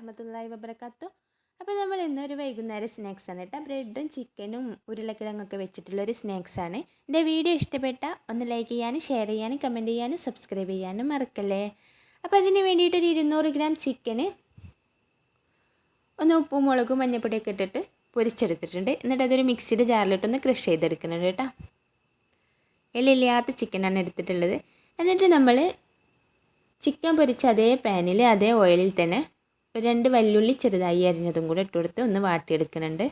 വറഹമത്തല്ലാഹി വബർക്കാത്തു അപ്പോൾ നമ്മൾ ഇന്നൊരു വൈകുന്നേരം സ്നാക്സ് ആണ് കേട്ടോ. ബ്രെഡും ചിക്കനും ഉരുളക്കിഴങ്ങൊക്കെ വെച്ചിട്ടുള്ളൊരു സ്നാക്സ് ആണ്. എന്റെ വീഡിയോ ഇഷ്ടപ്പെട്ട ഒന്ന് ലൈക്ക് ചെയ്യാനും ഷെയർ ചെയ്യാനും കമന്റ് ചെയ്യാനും സബ്സ്ക്രൈബ് ചെയ്യാനും മറക്കല്ലേ? അപ്പോൾ അതിന് വേണ്ടിയിട്ടൊരു ഇരുന്നൂറ് ഗ്രാം ചിക്കന് ഒന്ന് ഉപ്പും മുളകും മഞ്ഞപ്പൊടിയൊക്കെ ഇട്ടിട്ട് പൊരിച്ചെടുത്തിട്ടുണ്ട്. എന്നിട്ട് അതൊരു മിക്സിയുടെ ജാറിലിട്ടൊന്ന് ക്രഷ് ചെയ്തെടുക്കുന്നുണ്ട് കേട്ടോ. എല്ലില്ലാത്ത ചിക്കനാണ് എടുത്തിട്ടുള്ളത്. എന്നിട്ട് നമ്മൾ ചിക്കൻ പൊരിച്ച അതേ പാനിൽ അതേ ഓയിലിൽ തന്നെ ഒരു രണ്ട് വല്ലുള്ളി ചെറുതായി അരിഞ്ഞതും കൂടെ ഇട്ട് കൊടുത്ത് ഒന്ന് വാട്ടിയെടുക്കുന്നുണ്ട്.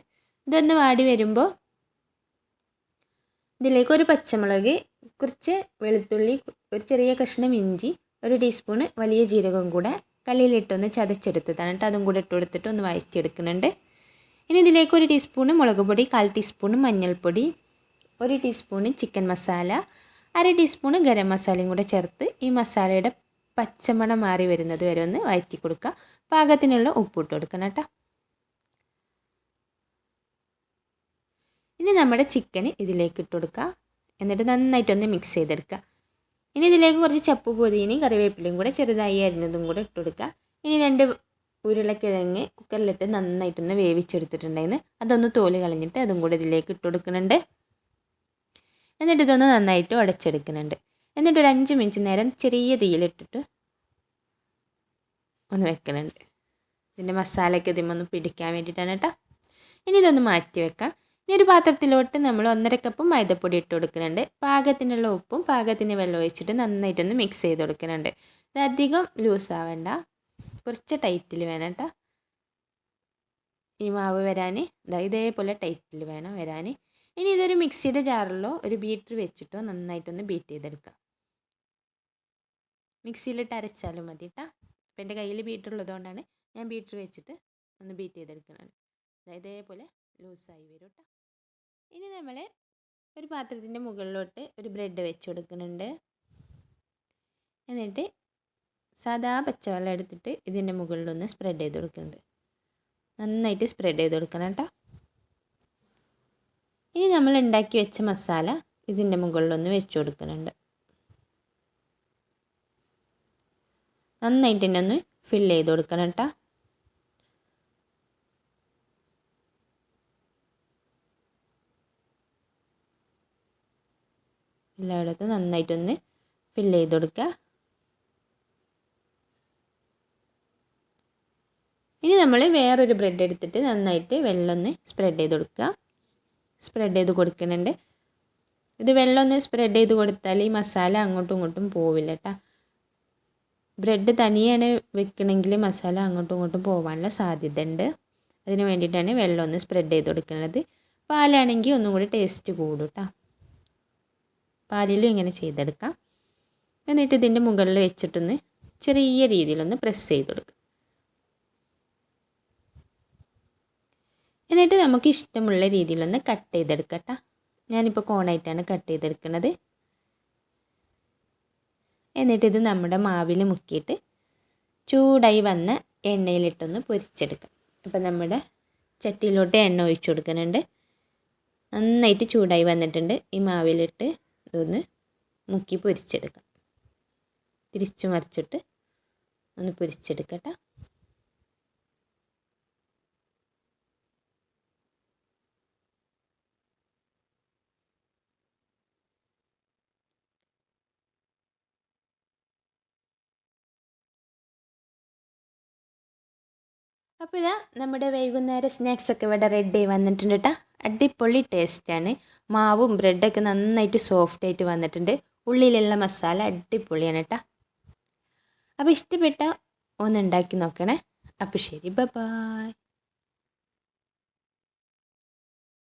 ഇതൊന്ന് വാടി വരുമ്പോൾ ഇതിലേക്ക് ഒരു പച്ചമുളക് കുറച്ച് വെളുത്തുള്ളി ഒരു ചെറിയ കഷ്ണം ഇഞ്ചി ഒരു ടീസ്പൂണ് വലിയ ജീരകം കൂടെ കല്ലിലിട്ടൊന്ന് ചതച്ചെടുത്തതാണ് കേട്ടോ. അതും കൂടെ ഇട്ട് കൊടുത്തിട്ട് ഒന്ന് വഴച്ചെടുക്കുന്നുണ്ട് ഇനി ഇതിലേക്ക് ഒരു ടീസ്പൂണ് മുളക് പൊടി കാൽ ടീസ്പൂണ് മഞ്ഞൾപ്പൊടി ഒരു ടീസ്പൂണ് ചിക്കൻ മസാല അര ടീസ്പൂണ് ഗരം മസാലയും കൂടെ ചേർത്ത് ഈ മസാലയുടെ പച്ചമണം മാറി വരുന്നത് വരെ ഒന്ന് വഴറ്റി കൊടുക്കുക. പാകത്തിനുള്ള ഉപ്പിട്ട് കൊടുക്കണം കേട്ടോ. ഇനി നമ്മുടെ ചിക്കന് ഇതിലേക്ക് ഇട്ട് കൊടുക്കുക. എന്നിട്ട് നന്നായിട്ടൊന്ന് മിക്സ് ചെയ്തെടുക്കുക. ഇനി ഇതിലേക്ക് കുറച്ച് ചപ്പ് പൊതിനയും കറിവേപ്പിലയും കൂടെ ചെറുതായി അരിഞ്ഞതും കൂടെ ഇട്ട് കൊടുക്കുക. ഇനി രണ്ട് ഉരുളക്കിഴങ്ങ് കുക്കറിലിട്ട് നന്നായിട്ടൊന്ന് വേവിച്ചെടുത്തിട്ടുണ്ടായിരുന്നു അതൊന്ന് തോൽ കളഞ്ഞിട്ട് അതും കൂടെ ഇതിലേക്ക് ഇട്ട് കൊടുക്കുന്നുണ്ട്. എന്നിട്ട് ഇതൊന്ന് നന്നായിട്ട് ഉടച്ചെടുക്കുന്നുണ്ട്. എന്നിട്ട് ഒരു അഞ്ച് മിനിറ്റ് നേരം ചെറിയ തീയിലിട്ടിട്ട് ഒന്ന് വെക്കണുണ്ട്. ഇതിന്റെ മസാലയൊക്കെ ഇതിമൊന്ന് പിടിക്കാൻ വേണ്ടിയിട്ടാണ് കേട്ടോ. ഇനി ഇതൊന്ന് മാറ്റി വെക്കാം. ഇനി ഒരു പാത്രത്തിലോട്ട് നമ്മൾ ഒന്നര കപ്പ് മൈദപ്പൊടി ഇട്ട് കൊടുക്കുന്നുണ്ട്. പാകത്തിനുള്ള ഉപ്പും പാകത്തിന് വെള്ളം ഒഴിച്ചിട്ട് നന്നായിട്ടൊന്ന് മിക്സ് ചെയ്ത് കൊടുക്കുന്നുണ്ട്. ഇത് അധികം ലൂസ് ആവേണ്ട. കുറച്ച് ടൈറ്റിൽ വേണം കേട്ടോ. ഈ മാവ് വരാൻ ഇതാ ഇതേപോലെ ടൈറ്റിൽ വേണം വരാൻ ഇനി ഇതൊരു മിക്സിയുടെ ജാറിലോ ഒരു ബീറ്റർ വെച്ചിട്ടോ നന്നായിട്ടൊന്ന് ബീറ്റ് ചെയ്തെടുക്കാം. മിക്സിയിലിട്ട് അരച്ചാലും മതി കേട്ടോ അപ്പോൾ എന്റെ കയ്യിൽ ബീറ്റർ ഉള്ളതുകൊണ്ടാണ് ഞാൻ ബീറ്റർ വെച്ചിട്ട് ഒന്ന് ബീറ്റ് ചെയ്തെടുക്കുന്നത്. ഇതേപോലെ ലൂസായി വരും കേട്ടോ ഇനി നമ്മൾ ഒരു പാത്രത്തിന്റെ മുകളിലോട്ട് ഒരു ബ്രെഡ് വെച്ച് കൊടുക്കുന്നുണ്ട്. എന്നിട്ട് സാധാ പച്ചവെള്ളം എടുത്തിട്ട് ഇതിന്റെ മുകളിലൊന്ന് സ്പ്രെഡ് ചെയ്ത് കൊടുക്കുന്നുണ്ട്. നന്നായിട്ട് സ്പ്രെഡ് ചെയ്ത് കൊടുക്കണം കേട്ടോ നമ്മൾ ഉണ്ടാക്കി വെച്ച മസാല ഇതിന്റെ മുകളിലൊന്ന് വെച്ച് കൊടുക്കുന്നുണ്ട്. നന്നായിട്ട് തന്നെ ഒന്ന് ഫിൽ ചെയ്ത് കൊടുക്കണം കേട്ടോ. എല്ലായിടത്തും നന്നായിട്ടൊന്ന് ഫിൽ ചെയ്ത് കൊടുക്കുക. ഇനി നമ്മൾ വേറൊരു ബ്രെഡ് എടുത്തിട്ട് നന്നായിട്ട് വെള്ളമൊന്ന് സ്പ്രെഡ് ചെയ്ത് കൊടുക്കുക. സ്പ്രെഡ് ചെയ്ത് കൊടുക്കുന്നുണ്ട്. ഇത് വെള്ളം ഒന്ന് സ്പ്രെഡ് ചെയ്ത് കൊടുത്താൽ ഈ മസാല അങ്ങോട്ടും ഇങ്ങോട്ടും പോവില്ല കേട്ടോ ബ്രെഡ് തനിയാണ് വെക്കണമെങ്കിൽ മസാല അങ്ങോട്ടും ഇങ്ങോട്ടും പോകാനുള്ള സാധ്യത ഉണ്ട് അതിന് വേണ്ടിയിട്ടാണ് വെള്ളം ഒന്ന് സ്പ്രെഡ് ചെയ്ത് കൊടുക്കുന്നത്. പാലാണെങ്കിൽ ഒന്നും കൂടി ടേസ്റ്റ് കൂടും കേട്ടോ പാലിലും ഇങ്ങനെ ചെയ്തെടുക്കാം. എന്നിട്ട് ഇതിന്റെ മുകളിൽ വെച്ചിട്ടൊന്ന് ചെറിയ രീതിയിലൊന്ന് പ്രസ് ചെയ്ത് കൊടുക്കുക. എന്നിട്ട് നമുക്ക് ഇഷ്ടമുള്ള രീതിയിലൊന്ന് കട്ട് ചെയ്തെടുക്കട്ടോ. ഞാനിപ്പോൾ കോണായിട്ടാണ് കട്ട് ചെയ്തെടുക്കുന്നത് എന്നിട്ട് ഇത് നമ്മുടെ മാവിൽ മുക്കിയിട്ട് ചൂടായി വന്ന എണ്ണയിലിട്ടൊന്ന് പൊരിച്ചെടുക്കാം. അപ്പോൾ നമ്മുടെ ചട്ടിയിലോട്ട് എണ്ണ ഒഴിച്ചു കൊടുക്കുന്നുണ്ട്. നന്നായിട്ട് ചൂടായി വന്നിട്ടുണ്ട്. ഈ മാവിലിട്ട് ഇതൊന്ന് മുക്കി പൊരിച്ചെടുക്കാം. തിരിച്ചു മറിച്ചിട്ട് ഒന്ന് പൊരിച്ചെടുക്കട്ടെ. അപ്പോൾ ഇതാ നമ്മുടെ വൈകുന്നേര സ്നാക്സ് ഒക്കെ ഇവിടെ റെഡി വന്നിട്ടുണ്ട് കേട്ടോ അടിപൊളി ടേസ്റ്റാണ് മാവും ബ്രെഡൊക്കെ നന്നായിട്ട് സോഫ്റ്റ് ആയിട്ട് വന്നിട്ടുണ്ട്. ഉള്ളിലുള്ള മസാല അടിപൊളിയാണ് കേട്ടോ അപ്പോൾ ഇഷ്ടപ്പെട്ട ഒന്ന് ഉണ്ടാക്കി നോക്കണേ. അപ്പോൾ ശരി ബൈ